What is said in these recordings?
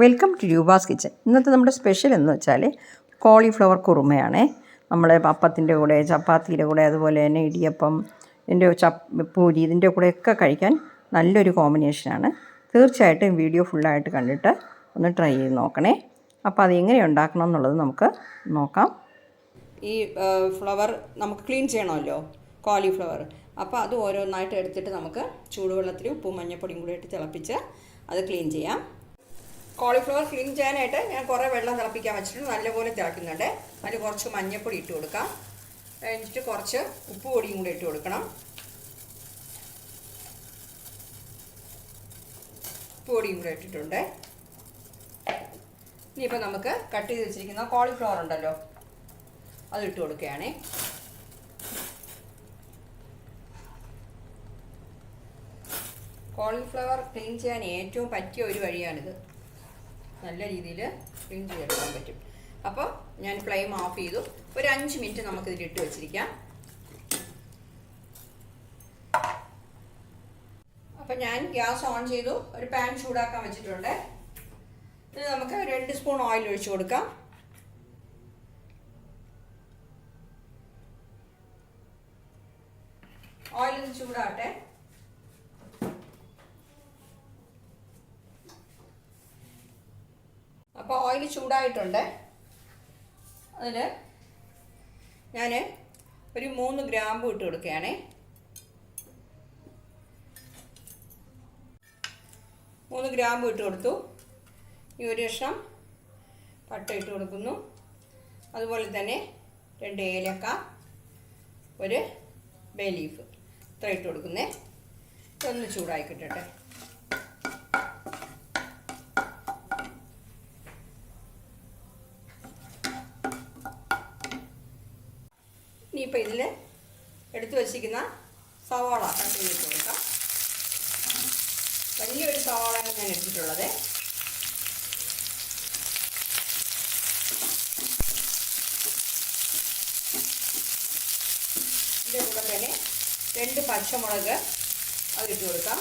Welcome to Roopa's kitchen ഇന്നത്തെ നമ്മുടെ special എന്ന് വെച്ചാൽ കോളിഫ്ലവർ കുറുമയാണേ. നമ്മൾ അപ്പത്തിന്റെ കൂടെ ചപ്പാത്തിയുടെ കൂടെ അതുപോലെ തന്നെ ഇടിയപ്പം ഇതിന്റെ ചപ്പ് പൂരി ഇതിന്റെ കൂടെയൊക്കെ കഴിക്കാൻ നല്ലൊരു കോമ്പിനേഷനാണ് തീർച്ചയായിട്ടും വീഡിയോ ഫുള്ളായിട്ട് കണ്ടിട്ട് ഒന്ന് ട്രൈ ചെയ്ത് നോക്കണേ. അപ്പോൾ അത് എങ്ങനെ ഉണ്ടാക്കണം എന്നുള്ളത് നമുക്ക് നോക്കാം. ഈ ഫ്ലവർ നമുക്ക് ക്ലീൻ ചെയ്യണമല്ലോ കോളിഫ്ലവർ അപ്പോൾ അത് ഓരോന്നായിട്ട് എടുത്തിട്ട് നമുക്ക് ചൂടുവെള്ളത്തിൽ ഉപ്പും മഞ്ഞപ്പൊടിയും കൂടി ഇട്ട് തിളപ്പിച്ച് അത് ക്ലീൻ ചെയ്യാം. കോളിഫ്ലവർ ക്ലീൻ ചെയ്യാനായിട്ട് ഞാൻ കുറേ വെള്ളം തിളപ്പിക്കാൻ വെച്ചിട്ടുണ്ട്. നല്ലപോലെ തിളക്കുന്നുണ്ട്. അതിൽ കുറച്ച് മഞ്ഞപ്പൊടി ഇട്ട് കൊടുക്കാം. കഴിഞ്ഞിട്ട് കുറച്ച് ഉപ്പ് പൊടിയും കൂടി ഇട്ട് കൊടുക്കണം. ഉപ്പ് പൊടിയും കൂടി ഇട്ടിട്ടുണ്ട്. ഇനിയിപ്പോൾ നമുക്ക് കട്ട് ചെയ്ത് വെച്ചിരിക്കുന്ന കോളിഫ്ലവർ ഉണ്ടല്ലോ അത് ഇട്ട് കൊടുക്കുകയാണേ. കോളിഫ്ലവർ ക്ലീൻ ചെയ്യാൻ ഏറ്റവും പറ്റിയ ഒരു വഴിയാണിത്. നല്ല രീതിയിൽ ക്ലീൻ ചെയ്തെടുക്കാൻ പറ്റും. അപ്പോൾ ഞാൻ ഫ്ലെയിം ഓഫ് ചെയ്തു. ഒരു അഞ്ച് മിനിറ്റ് നമുക്കിതിൽ ഇട്ട് വെച്ചിരിക്കാം. അപ്പം ഞാൻ ഗ്യാസ് ഓൺ ചെയ്തു. ഒരു പാൻ ചൂടാക്കാൻ വെച്ചിട്ടുണ്ട്. ഇത് നമുക്ക് രണ്ട് സ്പൂൺ ഓയിൽ ഒഴിച്ചു കൊടുക്കാം ഓയിൽ ഒന്ന് ചൂടാവട്ടെ അപ്പോൾ ഓയിൽ ചൂടായിട്ടുണ്ട്. അതിൽ ഞാൻ ഒരു മൂന്ന് ഗ്രാമ്പു ഇട്ട് കൊടുക്കുകയാണേ. മൂന്ന് ഗ്രാമ്പു ഇട്ട് കൊടുത്തു. ഈ ഒരു കഷ്ണം പട്ട ഇട്ട് കൊടുക്കുന്നു. അതുപോലെ തന്നെ രണ്ട് ഏലക്ക ഒരു ബേ ലീഫ്. ഇത്ര ഇട്ട് കൊടുക്കുന്നേ. ഒന്ന് ചൂടായി ഇനിയിപ്പോൾ ഇതിൽ എടുത്തു വച്ചിരിക്കുന്ന സവാള കട്ട് ചെയ്തിട്ട് കൊടുക്കാം. വലിയൊരു സവാളയാണ് ഞാൻ എടുത്തിട്ടുള്ളത്. ഇതിന്റെ കൂടെ തന്നെ രണ്ട് പച്ചമുളക് അതിട്ട് കൊടുക്കാം.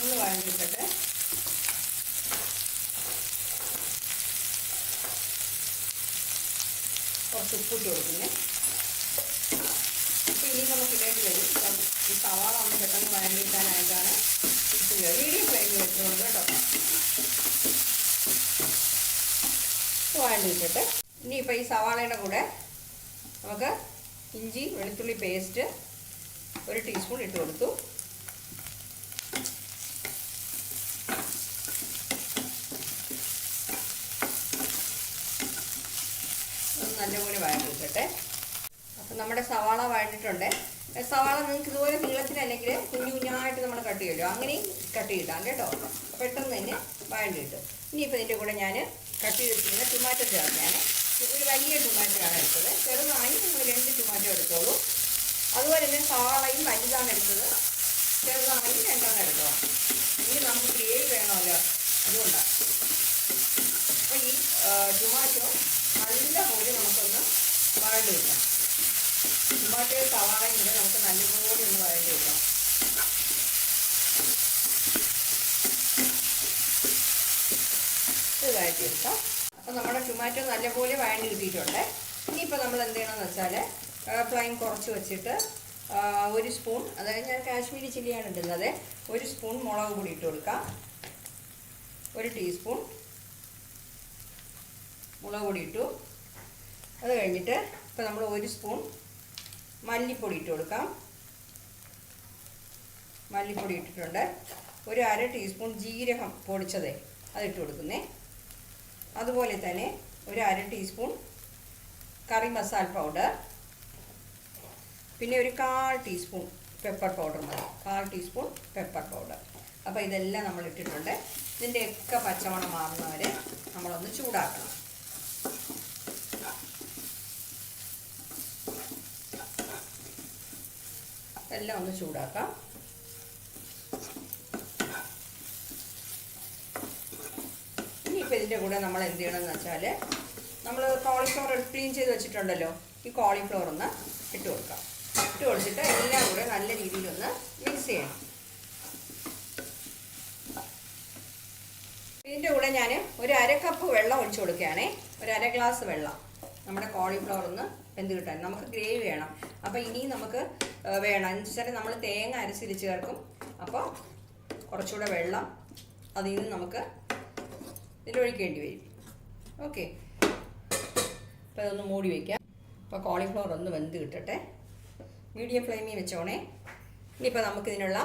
ഒന്ന് വഴഞ്ഞിട്ടിട്ട് കുറച്ച് ഉപ്പിട്ട് കൊടുക്കുന്നേ. അപ്പോൾ ഇനി നമുക്ക് വരും. ഈ സവാള ഒന്ന് പെട്ടെന്ന് വഴഞ്ഞിട്ടാനായിട്ടാണ് മീഡിയം ഫ്ലെയിമിൽ വെച്ചുകൊണ്ട് കേട്ടോ. വഴണ്ടിട്ടിട്ട് ഇനിയിപ്പോൾ ഈ സവാളയുടെ കൂടെ നമുക്ക് ഇഞ്ചി വെളുത്തുള്ളി പേസ്റ്റ് ഒരു ടീസ്പൂൺ ഇട്ട് കൊടുത്തു. ഒന്ന് നല്ലപോലെ വഴണ്ടിട്ടെ അപ്പം നമ്മുടെ സവാള വഴഞ്ഞിട്ടുണ്ട് സവാള നിങ്ങൾക്ക് ഇതുപോലെ നീളത്തിനല്ലെങ്കിൽ കുഞ്ഞു കുഞ്ഞായിട്ട് നമ്മൾ കട്ട് ചെയ്യുമല്ലോ. അങ്ങനെയും കട്ട് ചെയ്താൽ കേട്ടോ. പെട്ടെന്ന് തന്നെ വഴണ്ടിട്ട് ഇനിയിപ്പോൾ ഇതിന്റെ കൂടെ ഞാൻ കട്ട് ചെയ്ത് വെച്ചിരുന്ന ടൊമാറ്റോ ചേർക്കാണ് ഒരു വലിയ ടൊമാറ്റോ ആണ് എടുത്തത്. ചെറുതായി നിങ്ങൾ രണ്ട് ടൊമാറ്റോ എടുത്തോളൂ. അതുപോലെ തന്നെ സവാളയും വലുതാണ് എടുത്തത്. ചെറുതായി രണ്ടാണ് എടുത്തോ. ഇനി നമുക്ക് ഗ്രേവി വേണമല്ലോ. അതുകൊണ്ടാണ്. അപ്പോൾ ഈ ടൊമാറ്റോ നല്ല പോലെ നമുക്കൊന്ന് വഴണ്ടി വെക്കാം മറ്റേ സവാളയും കൂടെ നമുക്ക് നല്ലപോലെ ഒന്ന് വഴണ്ടി വെക്കാം ഇത് വഴറ്റിയെടുക്കാം. അപ്പോൾ നമ്മുടെ ടൊമാറ്റോ നല്ലപോലെ വഴണ്ടി കിട്ടിയിട്ടുണ്ട്. ഇനിയിപ്പോൾ നമ്മൾ എന്ത് ചെയ്യണമെന്ന് വെച്ചാൽ ഫ്ലെയിം കുറച്ച് വെച്ചിട്ട് ഒരു സ്പൂൺ അതായത് ഞാൻ കാശ്മീരി ചില്ലിയാണ് ഇടുന്നത് ഒരു സ്പൂൺ മുളക് പൊടി ഇട്ട് കൊടുക്കാം. ഒരു ടീസ്പൂൺ മുളക് പൊടി ഇട്ടു. അത് കഴിഞ്ഞിട്ട് ഇപ്പോൾ നമ്മൾ ഒരു സ്പൂൺ മല്ലിപ്പൊടി ഇട്ട് കൊടുക്കാം. മല്ലിപ്പൊടി ഇട്ടിട്ടുണ്ട്. ഒരു അര ടീസ്പൂൺ ജീരകം പൊടിച്ചത് അതിട്ട് കൊടുക്കുന്നേ. അതുപോലെ തന്നെ ഒരു അര ടീസ്പൂൺ കറി മസാല പൗഡർ. പിന്നെ ഒരു കാൽ ടീസ്പൂൺ പെപ്പർ പൗഡർ മതി. കാൽ ടീസ്പൂൺ പെപ്പർ പൗഡർ. അപ്പോൾ ഇതെല്ലാം നമ്മൾ ഇട്ടിട്ടുണ്ട്. ഇതിന്റെയൊക്കെ പച്ചമണം മാറുന്നവരെ നമ്മളൊന്ന് ചൂടാക്കണം. എല്ലാം ഒന്ന് ചൂടാക്കാം. ഇനിയിപ്പോൾ ഇതിന്റെ കൂടെ നമ്മൾ എന്ത് ചെയ്യണമെന്ന് വെച്ചാൽ നമ്മൾ കോളിഫ്ലവർ ക്ലീൻ ചെയ്ത് വെച്ചിട്ടുണ്ടല്ലോ ഈ കോളിഫ്ലവർ ഒന്ന് ഇട്ട് കൊടുക്കാം. ഇട്ട് കൊടുത്തിട്ട് എല്ലാം കൂടെ നല്ല രീതിയിലൊന്ന് മിക്സ് ചെയ്യണം. ഇതിന്റെ കൂടെ ഞാൻ ഒരു അര കപ്പ് വെള്ളം ഒഴിച്ചു കൊടുക്കുകയാണേ. ഒരു അര ഗ്ലാസ് വെള്ളം. നമ്മുടെ കോളിഫ്ലവർ ഒന്ന് വെന്ത് കിട്ടാൻ. നമുക്ക് ഗ്രേവി വേണം. അപ്പോൾ ഇനി നമുക്ക് വേണം. എന്ന് വെച്ചാൽ നമ്മൾ തേങ്ങ അരച്ചിരി ചേർക്കും. അപ്പോൾ കുറച്ചുകൂടെ വെള്ളം അതിൽ നിന്ന് നമുക്ക് ഇതിലൊഴിക്കേണ്ടി വരും. ഓക്കെ. അപ്പോൾ ഇതൊന്ന് മൂടി വയ്ക്കാം അപ്പോൾ കോളിഫ്ലവർ ഒന്ന് വെന്ത് കിട്ടട്ടെ. മീഡിയം ഫ്ലെയിമിൽ വെച്ചോണേ. ഇനിയിപ്പോൾ നമുക്കിതിനുള്ള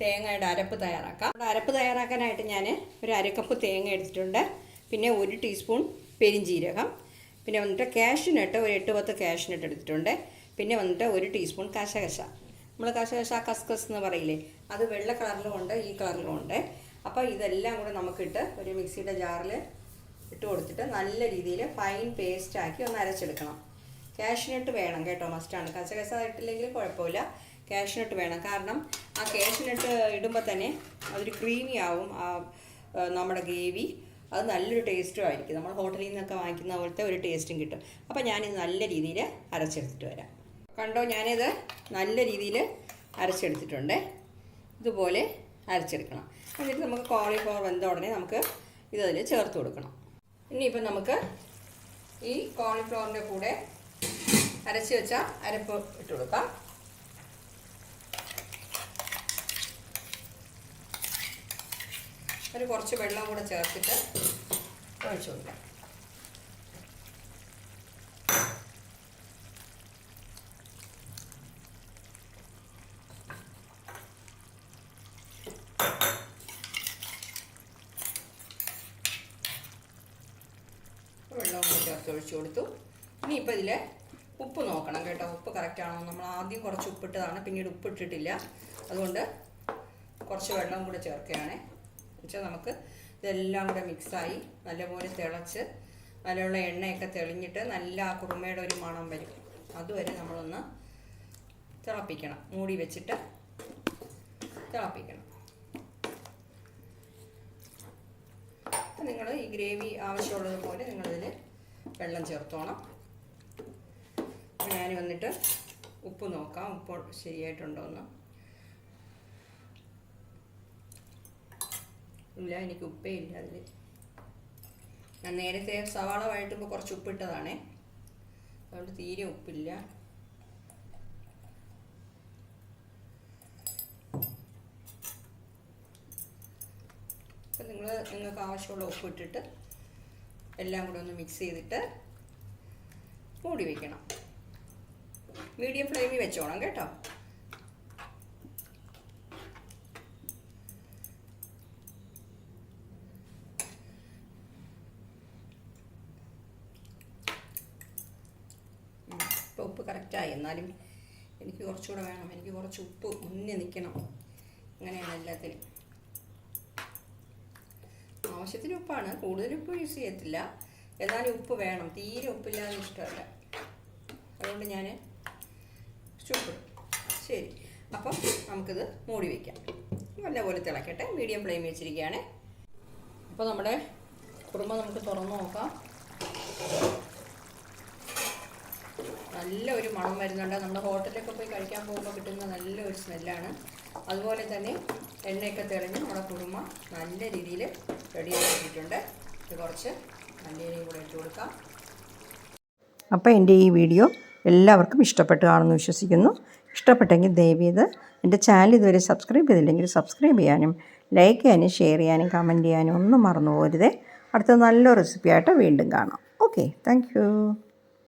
തേങ്ങയുടെ അരപ്പ് തയ്യാറാക്കാം. അവിടെ അരപ്പ് തയ്യാറാക്കാനായിട്ട് ഞാൻ ഒരു അരക്കപ്പ് തേങ്ങ എടുത്തിട്ടുണ്ട്. പിന്നെ ഒരു ടീസ്പൂൺ പെരിഞ്ജീരകം പിന്നെ വന്നിട്ട് കാഷ്യൂനട്ട് ഒരു എട്ട് പത്ത് കാഷ്യൂനട്ട് എടുത്തിട്ടുണ്ട്. പിന്നെ വന്നിട്ട് ഒരു ടീസ്പൂൺ കശകശ. നമ്മൾ കശകശ കസ്കസ് എന്ന് പറയില്ലേ അത് വെള്ള കളറിലും ഉണ്ട് ഈ കളറിലും ഉണ്ട്. അപ്പോൾ ഇതെല്ലാം കൂടെ നമുക്കിട്ട് ഒരു മിക്സിയുടെ ജാറിൽ ഇട്ട് കൊടുത്തിട്ട് നല്ല രീതിയിൽ ഫൈൻ പേസ്റ്റ് ആക്കി ഒന്ന് അരച്ചെടുക്കണം. കാഷ്നട്ട് വേണം കേട്ടോ മസ്റ്റാണ് കശകശ ഇട്ടില്ലെങ്കിൽ കുഴപ്പമില്ല. കാഷ്നട്ട് വേണം. കാരണം ആ കാഷ്നട്ട് ഇടുമ്പോൾ തന്നെ അതൊരു ക്രീമി ആവും ആ ആ, നമ്മുടെ ഗ്രേവി അത് നല്ലൊരു ടേസ്റ്റും ആയിരിക്കും. നമ്മൾ ഹോട്ടലിൽ നിന്നൊക്കെ വാങ്ങിക്കുന്ന പോലത്തെ ഒരു ടേസ്റ്റും കിട്ടും. അപ്പോൾ ഞാനിത് നല്ല രീതിയിൽ അരച്ചെടുത്തിട്ട് വരാം. കണ്ടോ ഞാനിത് നല്ല രീതിയിൽ അരച്ചെടുത്തിട്ടുണ്ട്. ഇതുപോലെ അരച്ചെടുക്കണം. എന്നിട്ട് നമുക്ക് കോളിഫ്ലവർ വെന്ത ഉടനെ നമുക്ക് ഇതതിൽ ചേർത്ത് കൊടുക്കണം. ഇനിയിപ്പം നമുക്ക് ഈ കോളിഫ്ലവറിന്റെ കൂടെ അരച്ച് വെച്ച അരപ്പ് ഇട്ട് കൊടുക്കാം. ഒരു കുറച്ച് വെള്ളം കൂടെ ചേർത്തിട്ട് ഒഴിച്ചു കൊടുക്കാം വെള്ളം കൂടി ചേർത്ത് ഒഴിച്ചു കൊടുത്തു. ഇനിയിപ്പോൾ ഇതിൽ ഉപ്പ് നോക്കണം കേട്ടോ. ഉപ്പ് കറക്റ്റാണോ നമ്മൾ ആദ്യം കുറച്ച് ഉപ്പിട്ടതാണ്. പിന്നീട് ഉപ്പ് ഇട്ടിട്ടില്ല അതുകൊണ്ട് കുറച്ച് വെള്ളം കൂടെ ചേർക്കുകയാണ്. എന്നുവെച്ചാൽ നമുക്ക് ഇതെല്ലാം കൂടെ മിക്സായി നല്ലപോലെ തിളച്ച് നല്ലുള്ള എണ്ണയൊക്കെ തെളിഞ്ഞിട്ട് നല്ല ആ കുറുമയുടെ ഒരു മണം വരും. അതുവരെ നമ്മളൊന്ന് തിളപ്പിക്കണം. മൂടി വെച്ചിട്ട് തിളപ്പിക്കണം. നിങ്ങൾ ഈ ഗ്രേവി ആവശ്യമുള്ളതുപോലെ നിങ്ങളിതിൽ വെള്ളം ചേർത്തോണം. ഞാൻ വന്നിട്ട് ഉപ്പ് നോക്കാം. ഉപ്പ് ശരിയായിട്ടുണ്ടോ എന്ന് ഇല്ല എനിക്ക് ഉപ്പേ ഇല്ല അതിൽ ഞാൻ നേരത്തെ സവാള വഴറ്റുമ്പോൾ കുറച്ച് ഉപ്പിട്ടതാണേ. അതുകൊണ്ട് തീരെ ഉപ്പില്ല. അപ്പം നിങ്ങൾ നിങ്ങൾക്ക് ആവശ്യമുള്ള ഉപ്പ് ഇട്ടിട്ട് എല്ലാം കൂടെ ഒന്ന് മിക്സ് ചെയ്തിട്ട് മൂടി വയ്ക്കണം മീഡിയം ഫ്ലെയിമിൽ വെച്ചോണം കേട്ടോ. ഇപ്പോൾ ഉപ്പ് കറക്റ്റായി എന്നാലും എനിക്ക് കുറച്ചുകൂടെ വേണം. എനിക്ക് കുറച്ച് ഉപ്പ് മുന്നേ നിൽക്കണം അങ്ങനെയാണ് എല്ലാത്തിനും. ആവശ്യത്തിന് ഉപ്പാണ് കൂടുതൽ ഉപ്പ് യൂസ് ചെയ്യത്തില്ല. എന്നാലും ഉപ്പ് വേണം. തീരെ ഉപ്പില്ലാതെ ഇഷ്ടമല്ല. അതുകൊണ്ട് ഞാൻ ചുപ്പിടും ശരി. അപ്പം നമുക്കിത് മൂടി വയ്ക്കാം നല്ലപോലെ തിളക്കട്ടെ. മീഡിയം ഫ്ലെയിം വെച്ചിരിക്കുകയാണ്. അപ്പോൾ നമ്മുടെ കുറുമ നമുക്ക് തുറന്ന് നോക്കാം. നല്ല ഒരു മണം വരുന്നുണ്ട്. നമ്മൾ ഹോട്ടലിലൊക്കെ പോയി കഴിക്കാൻ പോകുമ്പോൾ കിട്ടുന്ന നല്ല ഒരു സ്മെല്ലാണ് അതുപോലെ തന്നെ എണ്ണയൊക്കെ തെളിഞ്ഞ് നമ്മുടെ കുറുമ നല്ല രീതിയിൽ റെഡിയാക്കിയിട്ടുണ്ട് ഇത് കുറച്ച് മല്ലിയിലയും കൂടെ ഇട്ട് കൊടുക്കാം. അപ്പോൾ എന്റെ ഈ വീഡിയോ എല്ലാവർക്കും ഇഷ്ടപ്പെട്ടു കാണുമെന്ന് വിശ്വസിക്കുന്നു. ഇഷ്ടപ്പെട്ടെങ്കിൽ ദയവീത് എന്റെ ചാനൽ ഇതുവരെ സബ്സ്ക്രൈബ് ചെയ്തില്ലെങ്കിൽ സബ്സ്ക്രൈബ് ചെയ്യാനും ലൈക്ക് ചെയ്യാനും ഷെയർ ചെയ്യാനും കമന്റ് ചെയ്യാനും ഒന്നും മറന്നു പോരുതേ അടുത്ത നല്ല റെസിപ്പിയായിട്ട് വീണ്ടും കാണാം. Okay thank